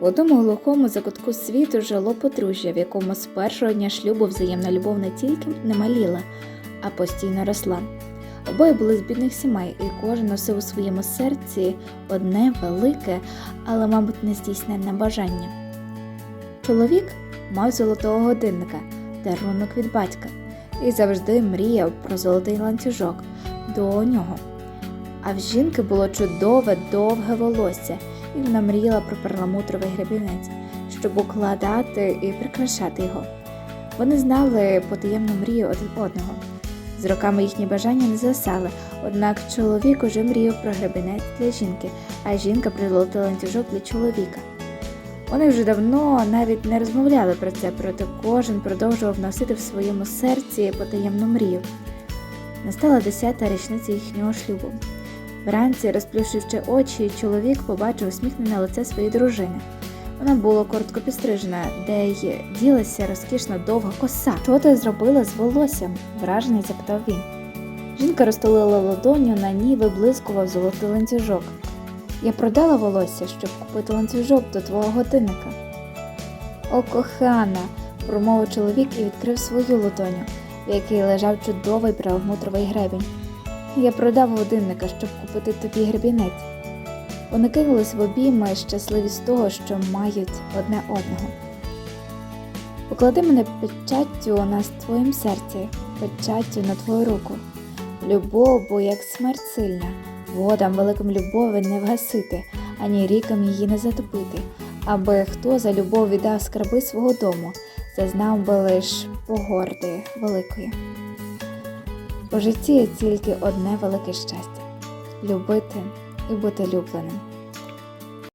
В одному глухому закутку світу жило подружжя, в якому з першого дня шлюбу взаємна любов не тільки не маліла, а постійно росла. Обоє були з бідних сімей, і кожен носив у своєму серці одне велике, але, мабуть, нездійсненне бажання. Чоловік мав золотого годинника, дарунок від батька, і завжди мріяв про золотий ланцюжок до нього. А в жінки було чудове довге волосся, і вона мріяла про перламутровий гребінець, щоб укладати і прикрашати його. Вони знали потаємну мрію один одного. З роками їхні бажання не засали, однак чоловік уже мріяв про гребінець для жінки, а жінка про ланцюжок для чоловіка. Вони вже давно навіть не розмовляли про це, проте кожен продовжував носити в своєму серці потаємну мрію. Настала десята річниця їхнього шлюбу. Вранці, розплющивши очі, чоловік побачив усміхнене лице своєї дружини. Вона була коротко підстрижена, де й ділася розкішна довга коса. Що ти зробила з волоссям? вражений запитав він. Жінка розтулила ладоню, на ній виблискував золотий ланцюжок. Я продала волосся, щоб купити ланцюжок до твого годинника. О, кохана, промовив чоловік і відкрив свою ладоню, в якій лежав чудовий перламутровий гребінь. Я продав годинника, щоб купити тобі гребінець. Вони кинулись в обійми, щасливі з того, що мають одне одного. Поклади мене печаттю на твоїм серці, печаттю на твою руку. Любов, бо як смерть сильна, водам великим любові не вгасити, ані рікам її не затопити, аби хто за любов віддав скарби свого дому, зазнав би лиш погорди великої. У житті є тільки одне велике щастя любити і бути любленим.